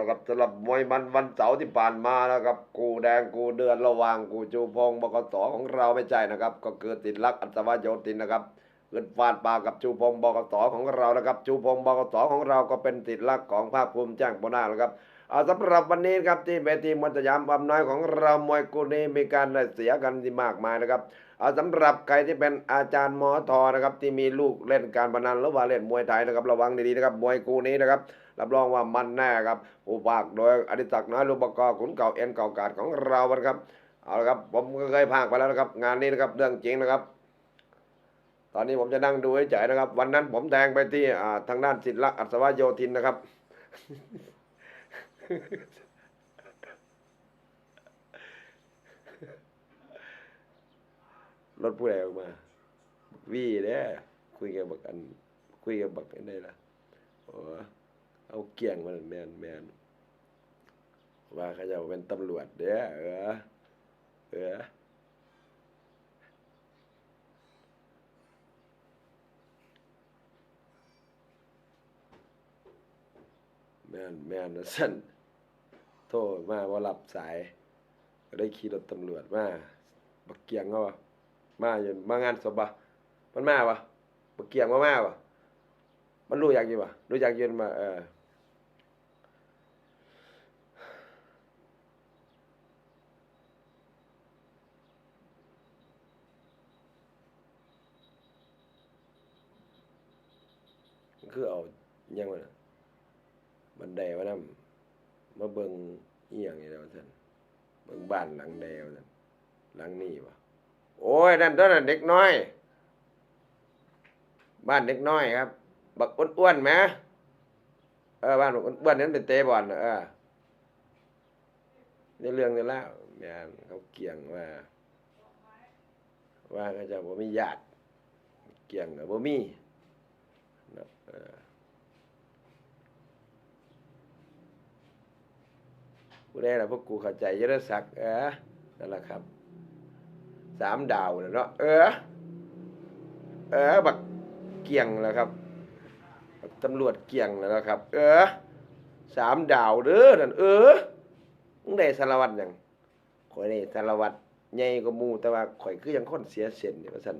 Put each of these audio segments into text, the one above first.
แล้วครับสำหรับมวยมันวันเสาร์ที่ผ่านมานะครับกูแดงกูเดือนระหว่างกูจูพงศ์บกสของเราไม่ใช่นะครับ ก็คือติดลักอัศวโยตินนะครับเกิดฟาดปากับจูพงศ์บกสของเรานะครับ จูพงศ์บกสของเราก็เป็นติดลักของภาคภูมิแจ้งปนานะครับเอาสำหรับวันนี้ครับที่เวทีมวยสยามความน้อยของเรามวยกูนี้มีการได้เสียกันที่มากมายนะครับเอาสำหรับใครที่เป็นอาจารย์หมอทอนะครับที่มีลูกเล่นการพนันหรือว่าเล่นมวยไทยนะครับระวังดีๆนะครับมวยกูนี้นะครับ รับรองว่ามันแน่ครับผู้ภาคโดยอดิศักดิ์น้อยลูกบกขุนเก่าเอ็นเก่ากาดของเรานะครับเอาละครับผมก็เคยพากไปแล้วนะครับ งานนี้นะครับเรื่องจริงนะครับ ตอนนี้ผมจะนั่งดูเฉยๆนะครับ วันนั้นผมแทงไปที่ทางด้านศิลป์อัศวโยธินนะครับรถผู้ใดออกมา วี่เด้คุยกับบักอัน คุยกับบักอันได้ละโอ้ เอาเกี่ยงมันแมนแมนว่าเขาจะเป็นตำรวจเด้อเออเออแมนแมนนะสั่นโทรมาว่ารับสายก็ได้ขี่รถตำรวจมาบักเกียงเขาวะมาอยู่มางานศพปะมันมาปะบักเกียงมามาปะมันรู้อยากอยู่ปะรู้อยากยืนมาเออ คือเอายังวะนะบันไดมานำมาเบิ่งอีหยังนี่แหล้วท่านเบิ่งบ้านหลังใดว่าซั่นหลังนี้ปะโอ้ยนั่นตัวนั้นเด็กน้อย บ้านเด็กน้อยครับ บักอ้วนๆไหมเออบ้านบักอ้วนๆนั้นเป็นเตะบอลเออในเรื่องนี้แล้วแม่เขาเกี่ยงว่า ว่าเขาจะบ่มีญาติเกี่ยงกับบ่มี นะเออผู้ละพวกกูเข้าใจยศศักดิ์เออนั่นแหละครับสามดาวเนาะเออ เออ บักเกี่ยงแล้วครับตำรวจเกี่ยงแล้วครับ เออสามดาวเด้อนั่นเออมึงได้สารวัตรยังข่อยได้สารวัตรใหญ่กว่ามูแต่ว่าข่อยคือยังคนเสียเส้นนี่ว่าซั่น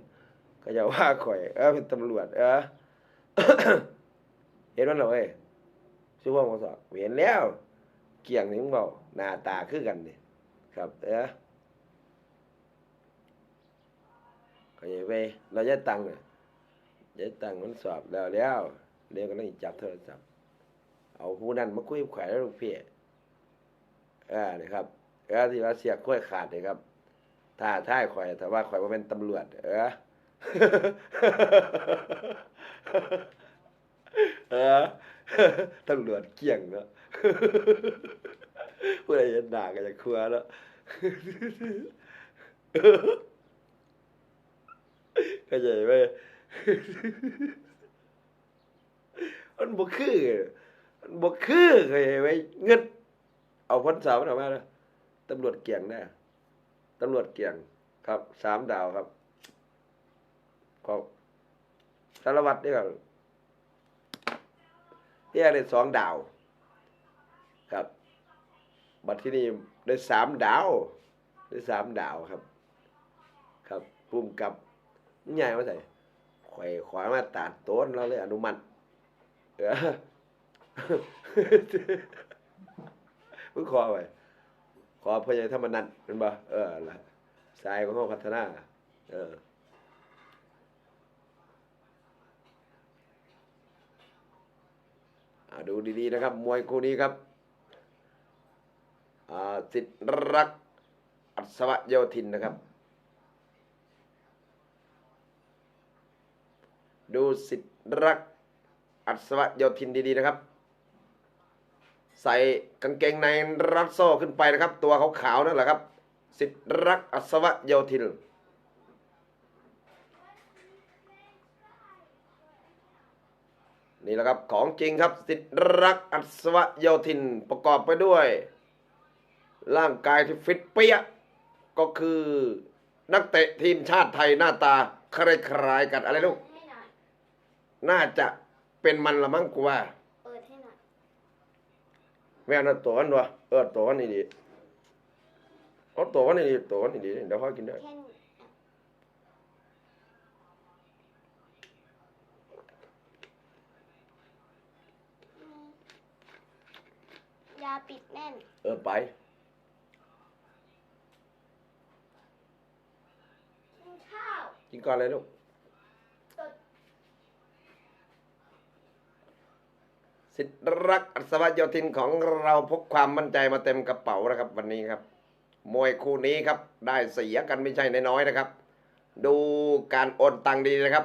ก็จะว่าข่อย เออเป็นตำรวจ เออ เห็นมันเหรอเอ้ยชื่อว่าบ่สอบเห็นแล้ว เกี่ยงนี่มึงเว้าหน้าตาคือกันเนี่ยครับ เออก็อย่าไปเราจะตังค์น่ะจะตังค์มันสอบแล้วแล้วเดี๋ยวก็ต้องจับโทรศัพท์เอาผู้นั้นมาคุยกับข่อยแล้วลูกพี่เออนี่ครับเออที่ว่าเสียกล้วยขาดนี่ครับถ้าท้ายข่อยแต่ว่าข่อยว่าเป็นตำรวจ เออ ตำรวจเกี่ยงเนาะผู้ใดจะด่าก็จะครัวเนาะเข้าใจไหมมันบ่คือมันบ่คือเข้าใจไหมเงินเอาพ้นสาวมันออกมาแล้วตำรวจเกี่ยงแน่ตำรวจเกี่ยงครับสามดาวครับ ขอบสารวัตรเนี่ครับเตี้ยได้สองดาว ครับ บัตรที่นี่ได้สามดาว ได้สามดาวครับ ครับภูมิกับใหญ่มาใส่ข่อยขวามาตัดโต้นเราเลยอนุมัติเออมึงขอไว้ขอพยายธรรมนันเป็นบ่เออละสายของห้องพัฒนา เออ อ่า ดูดีๆนะครับ มวยคู่นี้ครับสิทธิรักอัศวโยธินนะครับ ดูสิทธิรักอัศวโยธินดีๆนะครับ ใส่กางเกงในรัดโซ่ขึ้นไปนะครับ ตัวขาวๆนั่นแหละครับ สิทธิรักอัศวโยธิน นี่แหละครับของจริงครับสิทธิ์รักอัศวโยธินประกอบไปด้วย ร่างกายที่ฟิตเปี้ยก็คือนักเตะทีมชาติไทยหน้าตาคล้ายๆกันอะไรลูก ให้หน่อยน่าจะเป็นมันละมั้งกูว่า เปิดให้หน่อยม่นเอาตัวมันวะเออตัวมันนี่ดีเอาตัวมันนี่ดีตัวมันนี่ดีเดี๋ยวค่อยกินได้ แค่นี้ยาปิด แน่นเออไป กินข้าวกินก่อนเลยลูกสิทธิรักอัศวโยธินของเราพกความมั่นใจมาเต็มกระเป๋านะครับ วันนี้ครับ มวยคู่นี้ครับ ได้เสียกันไม่ใช่น้อยๆนะครับ ดูการโอนตังดีนะครับ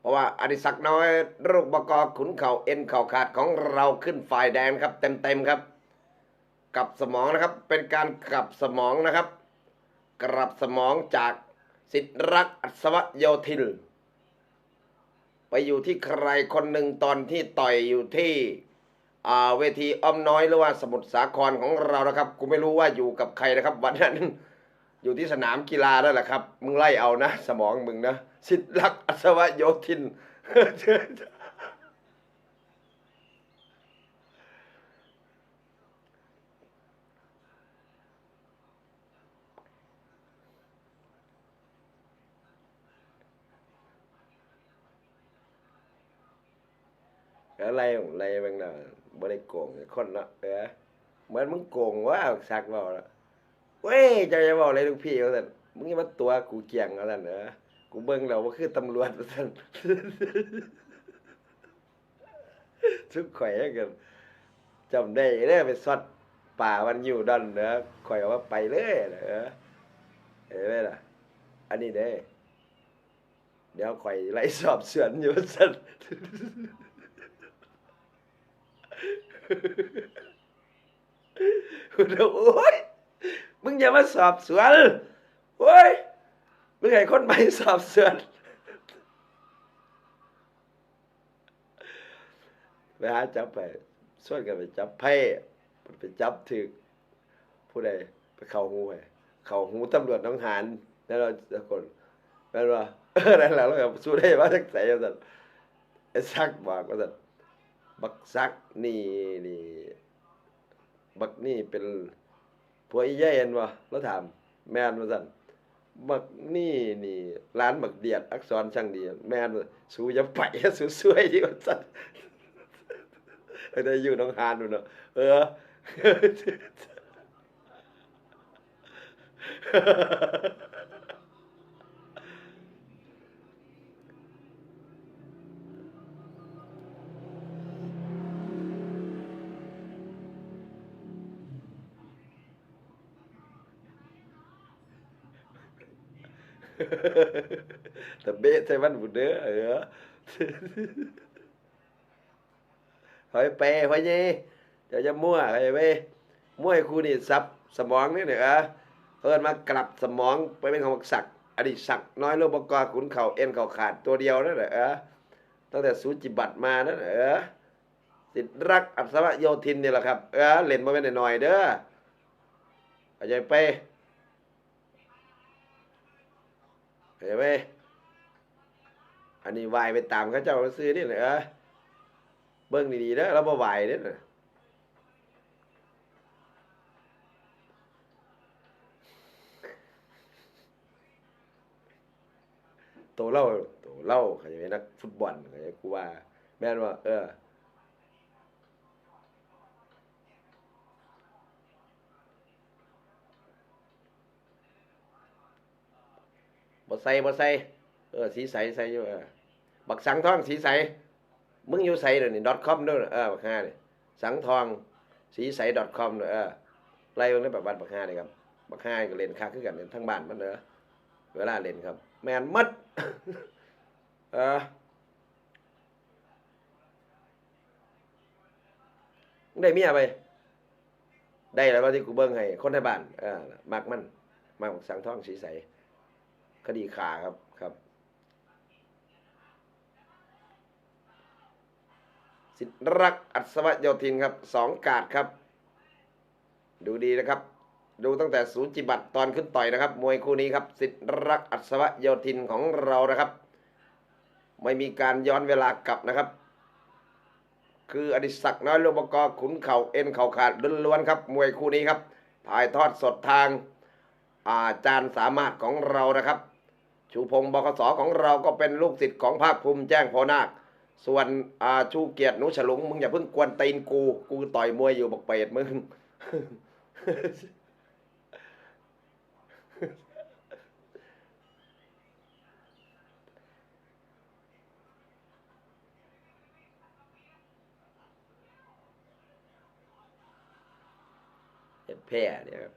เพราะว่าอดิศักดิ์น้อย ลูกบกขุนเข่าเอ็นเข่าขาดของเราขึ้นฝ่ายแดงครับ เต็มๆครับ กลับสมองนะครับ เป็นการกลับสมองนะครับ กลับสมองจากสิทธิรักอัศวโยธิน ไปอยู่ที่ใครคนหนึ่งตอนที่ต่อยอยู่ที่อ่าเวทีอ้อมน้อยหรือว่าสมุทรสาครของเรานะครับกูไม่รู้ว่าอยู่กับใครนะครับ วันนั้นอยู่ที่สนามกีฬาแล้วแหละครับ มึงไล่เอานะ สมองมึงนะ สิทธิรักอัศวโยธิน อะไรของอะไรบางน่ะบ่ได้โกงคนเนาะเออเหมือนมึงโกงว่าสักเว้าละเว้ยเจะจะเว้าอะไรลูกพี่ว่าซั่นมึงอย่ามาตัวกูเกี่ยงว่าซั่นเออกูเบิ่งแล้วว่าคือตำรวจว่าซั่นทุกข่อยกันจำได้เด้อไปสอดป่ามันอยู่ดอนเด้อข่อยเอาว่าไปเลยเด้อเอ้ยล่ะ อันนี้เด้เดี๋ยวข่อยไล่สอบสวนอยู่ว่าซั่น โอ้ยมึงอย่ามาสอบสวนโอ้ยมึงให้คนใหม่สอบสวนไปหาจับไปส่วนกันไปจับไพ่ไปจับถึกผู้ใดไปเข้าหูให้เข้าหูตำรวจน้องหานแล้วเราจะคนแม่นว่าออนั่นแหละเราสู้ได้ว่าจักใส่ว่าซั่นไอ้ซักบอกว่าซั่น บักซักนี่นี่บักนี่เป็นผัวอีแย่เห็นบ่เราถาม แม่นว่าซั่นบักนี่นี่ร้านบักเดียด อักษรช่างดี แม่นว่าสู้อย่าไปสูสวยดีกว่าซั่นออได้อยู่น้องหานนู่นเนาะเออ แต่เบะใส่มันบุเด้อเออเฮ้ยเปเฮ้ยนี่เดี๋ยวจะมั่วเฮ้ยเว้มั่วให้ครูนี่ซับสมองนี่เนี่ยเออเพิ่นมากลับสมองไปเป็นของศักดิ์อดีตศักดิ์น้อยโลกบกขุนเข่าเอ็นเข่าขาดตัวเดียวนั่นแหละเออตั้งแต่สูจิบัตมานั่นแหละเออสิทธิรักอัศวะโยธินนี่แหละครับ เออเล่นมาเป็นหน่อยเด้อเข้าใจไป เข้าใจไปอันนี้วายไปตามเขาเจ้าซื้อนี่แหละเอเบิ่งดีๆเด้อเราบ่ไหวเด้อน่ะโตเล่าโตเล่าเขาจะเป็นนักฟุตบอลเขาจะกูว่า แม่นว่า เออ บ่ใส่บ่ใส่เออสีใสใส่อยู่เออบักสังทองสีใส มึงอยู่ใสเดี๋ยวนี้ .com ด้วยนเออบักห้าเนี่ยสังทองสีใส .com เนอะเออไล่เบิ่งได้แบบบ้านบักห้าเลยครับบักห้าก็เล่นคักคือกันเล่นทั้งบ้านมันเด้อเวลาเล่นครับ แมนมัดเออได้เมียไป ได้แล้วว่าที่กูเบิ่งให้คนในบ้านเออมักมันมักบักสังทองสีใส คดีขาครับครับ สิทธิรักอัศวโยธินครับสองกาดครับ ดูดีนะครับ ดูตั้งแต่ศูนย์จิบัตรตอนขึ้นต่อยนะครับ มวยคู่นี้ครับ สิทธิรักอัศวโยธินของเรานะครับ ไม่มีการย้อนเวลากลับนะครับ คืออดิศักดิ์น้อยลูกบกอขุนเข่าเอ็นเข่าขาดล้วนๆครับ มวยคู่นี้ครับ ถ่ายทอดสดทางอาจารย์สามารถของเรานะครับ ชูพงศ์บกสของเราก็เป็นลูกศิษย์ของภาคภูมิแจ้งโพนาค ส่วนอาชูเกียรติหนุฉลุงมึงอย่าเพิ่งกวนตีนกู กูต่อยมวยอยู่บอกเป็ดมึงเห็ดแพร่เนี่ยครับ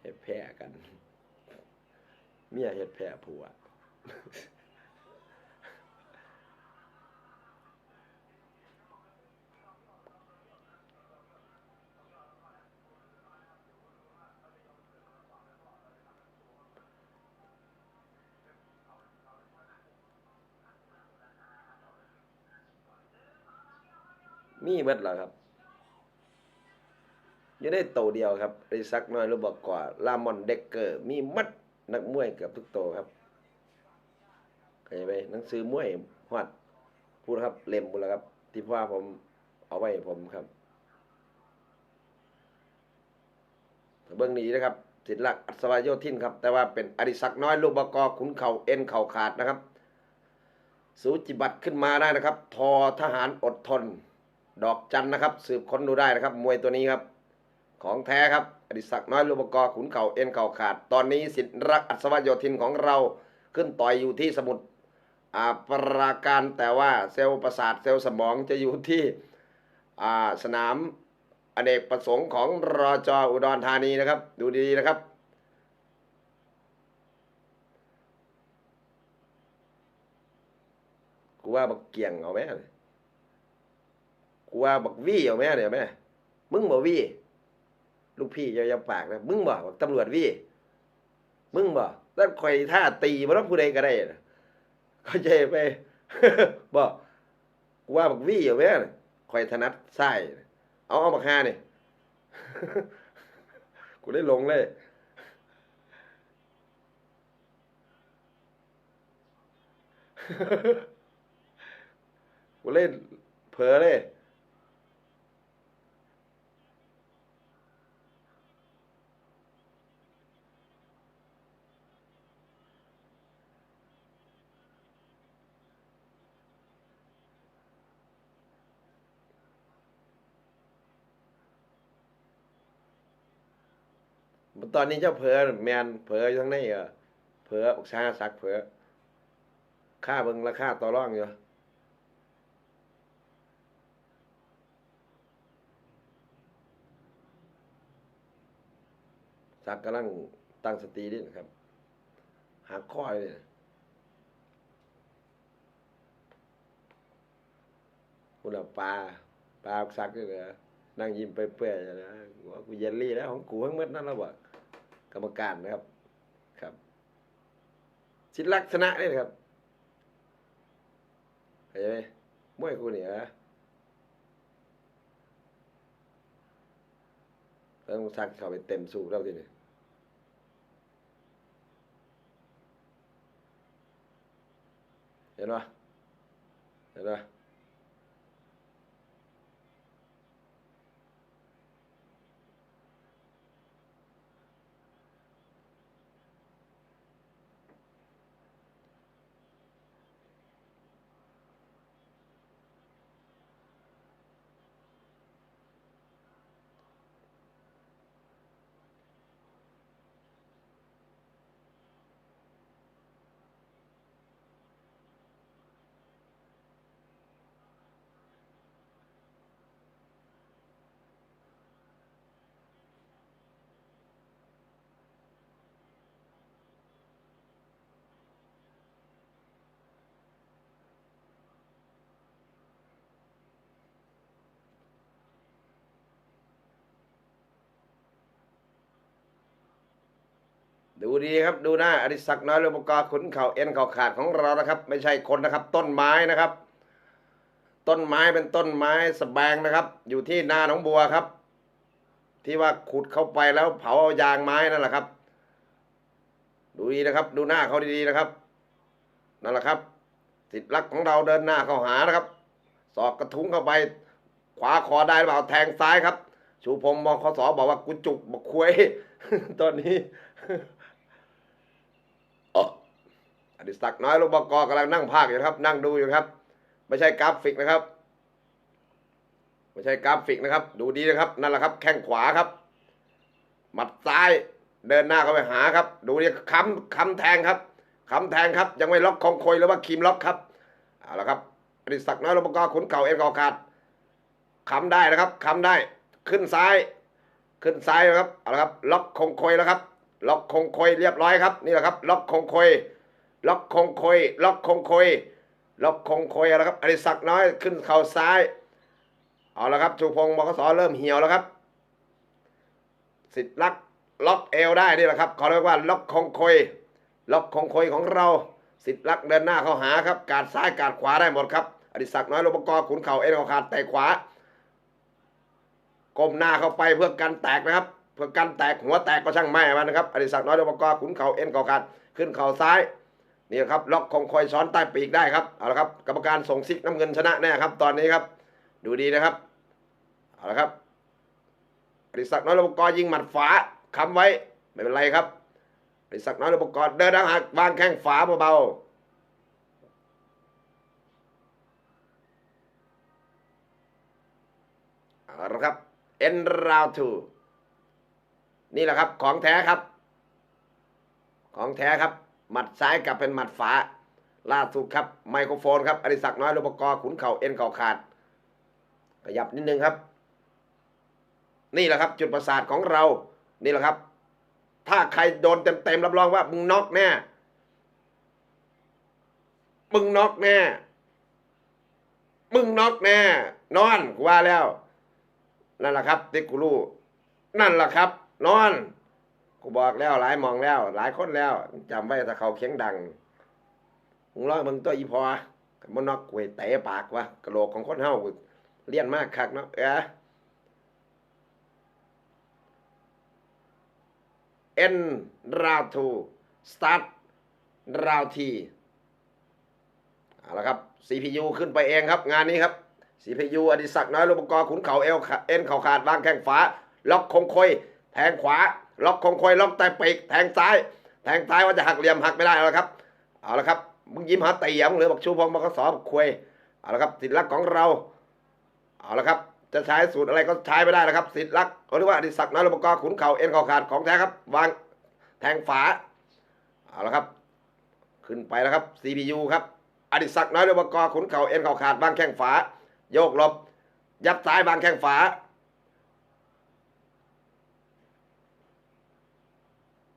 เห็ดแพร่กัน เมียเห็ดแพร่ผัว มีเบิดเหรอครับอยู่ในโตเดียวครับริซักน้อยรูบอกกว่าลามอนเด็กเกอร์ มีมัด นักมวยเกือบทุกโตครับเข้าใจไหมหนังสือมวยฮอดพูดครับเล่มบุแล้วครับ ที่ว่าผมเอาไว้ผมครับเบื้องนี้นะครับศิลักษ์อัศวโยธินครับ แต่ว่าเป็นอดิศักน้อยลูกบกขุนเข่าเอ็นเข่าขาดนะครับ สูจิบัตรขึ้นมาได้นะครับ ทอทหารอดทน ดอกจันนะครับ สืบค้นดูได้นะครับ มวยตัวนี้ครับ ของแท้ครับอดิศักดิ์น้อยลูกบกอขุนเข่าเอ็นเข่าขาด ตอนนี้สิทธิรักอัศวโยธินของเราขึ้นต่อยอยู่ที่สมุทรปราการแต่ว่าเซลล์ประสาทเซลล์สมองจะอยู่ที่สนามอเนกประสงค์ของรอจออุดรธานีนะครับ ดูดีๆนะครับ กูว่าบักเกียงเอาไหมกูว่าบักวี่เอาไหมเดี๋ยวแม่มึงบอกวี่ ลูกพี่ยาอยปากนะมึงบอกตำรวจวี่มึงบอกแล้วคอยท่าตีมันต้องผู้ใดก็ได้นะเข้าใจไปบอกกูว่าบักวี่เอาไหมคอยถนัดไส้เอาเอาบักฮานี่กูได้ลงเลยกูเล่นเผลอเลย ตอนนี้เจ้าเผลอแมนเผลออยู่ทั้งในเออเผลออกชาสักเผลอค่าเบิงราคาต่อร่องอยู่สักกำลังตั้งสติดินะครับหักข้อเลยคุณเอาปลาปลาสักด้วยเหรอนั่งยิ้มเปื่อยๆอยู่นะว่ากูเยลลี่แล้วของกูทั้งหมดนั่นแล้วบ่ กรรมการนะครับครับชิดลักษณะนี่นะครับเห็นไหมมวยกูเนี่ยนะต้องสักเข้าไปเต็มสูบแล้วทีนี้เห็นปะเห็นปะ ดูดีครับดูหน้าอดิศักดิ์น้อยลูกปกรขุนเข่าเอ็นเข่าขาดของเรานะครับ ไม่ใช่คนนะครับ ต้นไม้นะครับ ต้นไม้เป็นต้นไม้สแบงนะครับ อยู่ที่นาหนองบัวครับ ที่ว่าขุดเข้าไปแล้วเผาเอายางไม้นั่นแหละครับ ดูดีนะครับ ดูหน้าเขาดีๆนะครับนั่นแหละครับสิทธิ์รักของเราเดินหน้าเข้าหานะครับสอกกระทุ้งเข้าไป ขวาคอได้หรือเปล่าแทงซ้ายครับ ชูพงศ์มคสบอกว่ากูจุกบักควยตอนนี้ ดิศักดิ์น้อยลูกบกกำลังนั่งภาคอยู่ครับ นั่งดูอยู่ครับ ไม่ใช่กราฟิกนะครับ ไม่ใช่กราฟิกนะครับ ดูดีนะครับ นั่นแหละครับ แข้งขวาครับ หมัดซ้ายเดินหน้าเข้าไปหาครับ ดูดิค้ำค้ำแทงครับค้ำแทงครับ ยังไม่ล็อกคองคอยหรือว่าคีมล็อกครับเอาละครับอดิศักดิ์น้อยลูกบกขุนเข่าเอ็นเข่าขาดค้ำได้นะครับค้ำได้ขึ้นซ้าย ขึ้นซ้ายนะครับเอาละครับ ล็อกคงคอยแล้วครับ ล็อกคงคอยเรียบร้อยครับ นี่แหละครับ ล็อกคงคอย ล็อกคงคอยล็อกคงคอยล็อกคงคอยเอาละครับอดิศักน้อยขึ้นเข่าซ้าย เอาละครับชูพงศ์บกสเริ่มเหี่ยวแล้วครับ สิทธิ์ลักล็อกเอวได้นี่แหละครับเขาเรียกว่าล็อกคงคอยล็อกคงคอยของเรา สิทธิ์ลักเดินหน้าเข้าหาครับ การซ้ายการขวาได้หมดครับอดิศักน้อยลบกอขุนเข่าเอ็นเข่าขาดแต่ขวาก้มหน้าเข้าไปเพื่อกันแตกนะครับ เพื่อกันแตกหัวแตกก็ช่างแม่มันนะครับอดิศักน้อยลบกอขุนเข่าเอ็นเข่าขาดขึ้นเข่าซ้าย นี่ครับล็อกคงคอยซ้อนใต้ปีกได้ครับเอาละครับกรรมการส่งซิกน้ำเงินชนะแน่ครับ ตอนนี้ครับ ดูดีนะครับเอาละครับอดิศักน้อยลบกยิงหมัดฝาค้ำไว้ไม่เป็นไรครับอดิศักน้อยลบกเดินทางหักวางแข้งฝาเบาๆเอาละครับเอ็นราวทูนี่แหละครับของแท้ครับ ของแท้ครับ หมัดซ้ายกลับเป็นหมัดฝาล่าสุดครับไมโครโฟนครับอดิศักน้อยลบกรขุนเข่าเอ็นเข่าขาด ขยับนิดนึงครับ นี่แหละครับ จุดประสาทของเรา นี่แหละครับ ถ้าใครโดนเต็มๆรับรองว่ามึงน็อกแน่มึงน็อกแน่มึงน็อกแน่ นอนกูว่าแล้ว นั่นแหละครับที่กูรู้นั่นแหละครับ นอน กูบอกแล้วหลายมองแล้ว หลายคนแล้วจำไว้ถ้าเขาเคียงดังมึงร้อยมึงตัวอีพอมันนอกกูให้เตะปากวะกระโหลกของคนเฮาเลี่ยนมากคักเนาะเออ N round two start round T เอาละครับ CPU ขึ้นไปเองครับ งานนี้ครับ CPU อดิศักดิ์น้อยลูกกอขุนเข่าเอวขาเอ็นเข่าขาดวางแข้งฝาล็อกคงคอยแทงขวา ล็อกคงคอยล็อกใต้ปีกแทงซ้าย แทงซ้ายว่าจะหักเหลี่ยมหักไม่ได้แล้วครับเอาละครับมึงยิ้มหาตีอะมึงเหลือบอกชูพงบอกก็สอบคุยเอาละครับสิทธิลักษณ์ของเราเอาละครับจะใช้สูตรอะไรก็ใช้ไม่ได้นะครับสิทธิลักษณ์เขาเรียกว่าอดิศักดิ์น้อยลูกกอขุนเข่าเอ็นเข่าขาดของแท้ครับวางแทงฝาเอาละครับขึ้นไปแล้วครับ CPU ครับอดิศักดิ์น้อยลูกกอขุนเข่าเอ็นเข่าขาดวางแข้งฝา โยกลบ ยับซ้ายบางแข้งฝา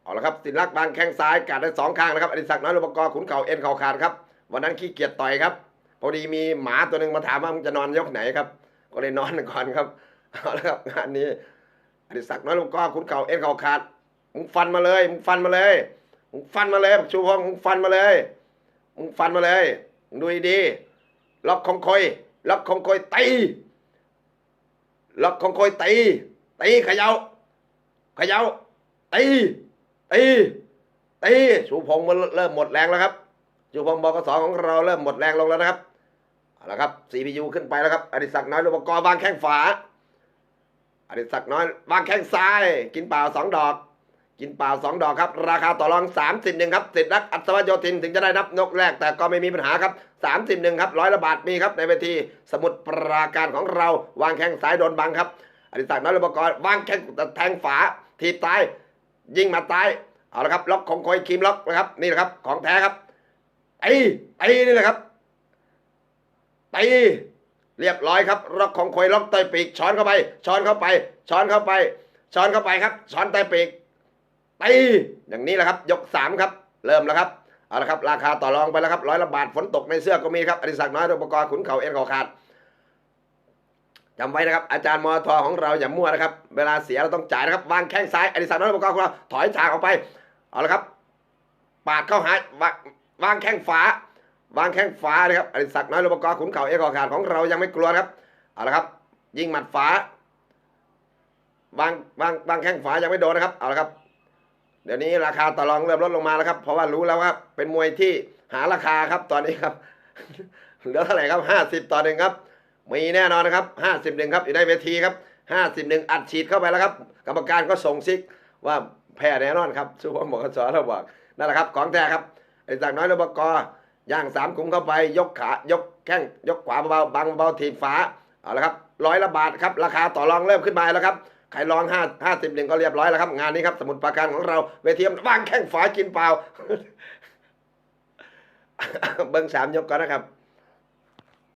เอาละครับสินลักษณ์บางแข้งซ้ายกัดได้สองข้างนะครับอดิศักดิ์น้อยลูกกอขุนเข่าเอ็นเข่าขาดครับวันนั้นขี้เกียจต่อยครับ พอดีมีหมาตัวหนึ่งมาถามว่ามึงจะนอนยกไหนครับ ก็เลยนอนก่อนครับเอาละครับงานนี้อดิศักดิ์น้อยลูกกอขุนเข่าเอ็นเข่าขาดมึงฟันมาเลยมึงฟันมาเลยมึงฟันมาเลยชูพงมึงฟันมาเลยมึงฟันมาเลยดูดีล็อกคองคอยล็อกคองคอยตีล็อกคองคอยตีตีเขย่าเขย่าตี ตีตีชูพงษ์มันเริ่มหมดแรงแล้วครับชูพงษ์บกสของเราเริ่มหมดแรงลงแล้วนะครับเอาละครับ CPU ขึ้นไปแล้วครับอดิศักดิ์น้อยลูกกอบางแข้งฝาอดิศักดิ์น้อยวางแข้งซ้าย กินเปล่าสองดอก กินเปล่าสองดอกครับ ราคาต่อรองสามสิบหนึ่งครับสิทธิ์รักอัศวโยธินถึงจะได้นับนกแรก แต่ก็ไม่มีปัญหาครับสามสิบหนึ่งครับร้อยละบาทมีครับในเวทีสมุดปราการของเราวางแข้งซ้ายโดนบังครับอดิศักดิ์น้อยลูกกรวางแข้งแทงฝาทีบตาย ยิงมาตายเอาละครับล็อกของคอยคีมล็อกนะครับนี่แหละครับของแท้ครับไอ้ไอ้นี่แหละครับตีเรียบร้อยครับล็อกของคอยล็อกใต้ปีกช้อนเข้าไป ช้อนเข้าไป ช้อนเข้าไป ช้อนเข้าไปครับ ช้อนใต้ปีกตีอย่างนี้แหละครับ ยกสามครับ เริ่มแล้วครับเอาละครับ ราคาต่อรองไปแล้วครับร้อยละบาทฝนตกในเสื้อก็มีครับอดิศักดิ์น้อยอุปกรณ์ขุนเข่าเอ็นเข่าขาด จำไว้นะครับ อาจารย์มอทอของเราอย่ามั่วนะครับ เวลาเสียเราต้องจ่ายนะครับ วางแข้งซ้ายอดิศักดิ์น้อยอุปกรของเราถอยฉากออกไป เอาละครับ ปาดเข้าหาวาวางแข้งฝาวางแข้งฝาเลยครับอดิศักดิ์น้อยลูกกอขุนเข่าเอกอขาดของเรายังไม่กลัวครับ เอาละครับ ยิงหมัดฝาวางวางวางแข้งฝายังไม่โดนนะครับ เอาละครับ เดี๋ยวนี้ราคาต่อรองเริ่มลดลงมาแล้วครับ เพราะว่ารู้แล้วครับเป็นมวยที่หาราคาครับตอนนี้ครับ เหลือเท่าไหร่ครับห้าสิบต่อหนึ่งครับ มีแน่นอนนะครับห้าสิบหนึ่งครับอยู่ในเวทีครับห้าสิบหนึ่งอัดฉีดเข้าไปแล้วครับ กรรมการก็ส่งซิกว่าแพ้แน่นอนครับซูเปอร์มอสอเราบอกนั่นแหละครับของแท้ครับไอ้จากน้อยนบกย่างสามขุมเข้าไปยกขายกแข้งยกขวาเบาๆบังเบาทีบฝาเอาละครับร้อยละบาทครับราคาต่อรองเริ่มขึ้นมาแล้วครับใครลองห้าห้าสิบหนึ่งก็เรียบร้อยแล้วครับ งานนี้ครับ สมุดปราการของเราเวทีมวางแข้งฝากินเปล่า เบิ้งสามยกก่อนนะครับ